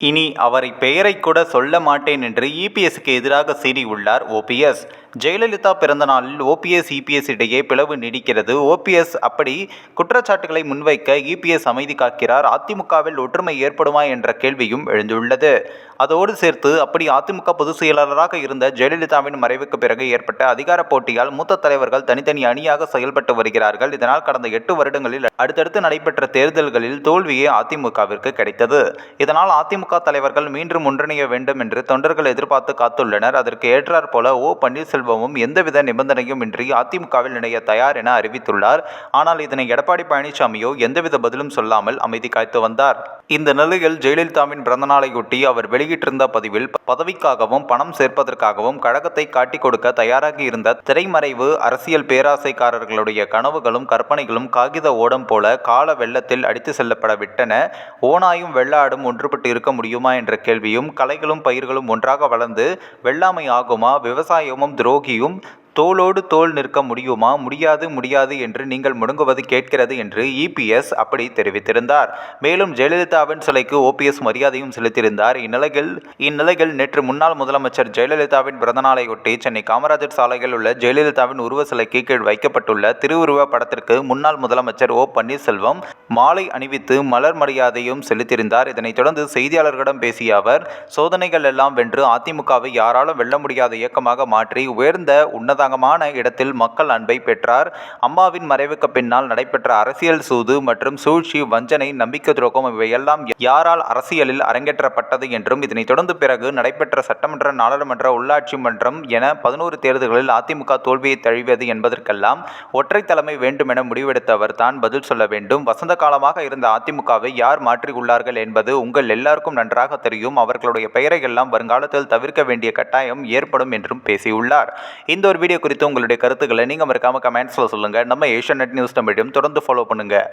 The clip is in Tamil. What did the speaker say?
இனி அவரை பெயரை கூட சொல்ல மாட்டேன் என்று இபிஎஸ்க்கு எதிராக சீறியுள்ளார் ஓபிஎஸ் ஜெயலலிதா பிறந்த நாளில் ஓபிஎஸ் இபிஎஸ் இடையே பிளவு நீடிக்கிறது. ஓபிஎஸ் அப்படி குற்றச்சாட்டுகளை முன்வைக்க இபிஎஸ் அமைதி காக்கிறார். அதிமுகவில் ஒற்றுமை ஏற்படுமா என்ற கேள்வியும் எழுந்துள்ளது. அதோடு சேர்த்து அப்படி அதிமுக பொதுச் செயலாளராக இருந்த ஜெயலலிதாவின் மறைவுக்கு பிறகு ஏற்பட்ட அதிகார போட்டியால் மூத்த தலைவர்கள் தனித்தனி அணியாக செயல்பட்டு வருகிறார்கள். இதனால் கடந்த எட்டு வருடங்களில் அடுத்தடுத்து நடைபெற்ற தேர்தல்களில் தோல்வியே அதிமுகவிற்கு கிடைத்தது. இதனால் அதிமுக தலைவர்கள் மீண்டும் ஒன்றிணைய வேண்டும் என்று தொண்டர்கள் எதிர்பார்த்து காத்துள்ளனர். அதற்கு ஏற்றாற்போல போல ஓ பன்னீர்செல்வமும் எந்தவித நிபந்தனையும் இன்றி அதிமுகவில் இணைய தயார் என அறிவித்துள்ளார். ஆனால் இதனை எடப்பாடி பழனிசாமியோ எந்தவித பதிலும் சொல்லாமல் அமைதி காய்த்து வந்தார். இந்த நிலையில் ஜெயலலிதாவின் பிறந்தநாளையொட்டி அவர் வெளியிட்டிருந்த பதிவில் பதவிக்காகவும் பணம் சேர்ப்பதற்காகவும் கழகத்தை காட்டிக் கொடுக்க தயாராகி இருந்த திரைமறைவு அரசியல் பேராசைக்காரர்களுடைய கனவுகளும் கற்பனைகளும் காகித ஓடம் போல கால வெள்ளத்தில் அடித்து செல்லப்பட விட்டன. ஓனாயும் வெள்ளாடும் ஒன்றுபட்டு இருக்க முடியுமா என்ற கேள்வியும் கலைகளும் பயிர்களும் ஒன்றாக வளர்ந்து வெள்ளாமை ஆகுமா விவசாயமும் துரோகியும் தோளோடு தோள் நிற்க முடியுமா? முடியாது முடியாது என்று நீங்கள் முடங்குவது கேட்கிறது என்று இபிஎஸ் அப்படி தெரிவித்திருந்தார். மேலும் ஜெயலலிதாவின் சிலைக்கு ஓபிஎஸ் மரியாதையும் செலுத்தியிருந்தார். இந்நிலையில் இந்நிலையில் நேற்று முன்னாள் முதலமைச்சர் ஜெயலலிதாவின் பிறந்தநாளையொட்டி சென்னை காமராஜர் சாலையில் உள்ள ஜெயலலிதாவின் உருவ சிலைக்கு கீழ் வைக்கப்பட்டுள்ள திருவுருவ படத்திற்கு முன்னாள் முதலமைச்சர் ஓ பன்னீர்செல்வம் மாலை அணிவித்து மலர் மரியாதையும் செலுத்தியிருந்தார். இதனைத் தொடர்ந்து செய்தியாளர்களிடம் பேசிய அவர் சோதனைகள் எல்லாம் வென்று அதிமுகவை யாராலும் வெல்ல முடியாத இயக்கமாக மாற்றி உயர்ந்த உன்னதமான இடத்தில் மக்கள் அன்பை பெற்றார். அம்மாவின் மறைவுக்கு பின்னால் நடைபெற்ற அரசியல் சூது மற்றும் சூழ்ச்சி வஞ்சனை நம்பிக்கை துரோகம் இவையெல்லாம் யாரால் அரசியலில் அரங்கேற்றப்பட்டது என்றும் இதனைத் தொடர்ந்து பிறகு நடைபெற்ற சட்டமன்ற நாடாளுமன்ற உள்ளாட்சி மன்றம் என பதினோரு தேர்தல்களில் அதிமுக தோல்வியை தழுவியது என்பதற்கெல்லாம் ஒற்றை தலைமை வேண்டுமென முடிவெடுத்தவர் தான் பதில் சொல்ல வேண்டும். வசந்த காலமாக இருந்த அதிமுகவை யார் மாற்றியுள்ளார்கள் என்பது உங்கள் எல்லாருக்கும் நன்றாக தெரியும். அவர்களுடைய பெயரை எல்லாம் வருங்காலத்தில் தவிர்க்க வேண்டிய கட்டாயம் ஏற்படும் என்றும் பேசியுள்ளார். இந்த ஒரு வீடியோ குறித்து உங்களுடைய கருத்துக்களை நீங்கள் மறக்காமல் கமெண்ட்ஸில் சொல்லுங்கள் நம்ம ஏஷியா நெட் நியூஸ் தமிழையும் தொடர்ந்து ஃபாலோ பண்ணுங்கள்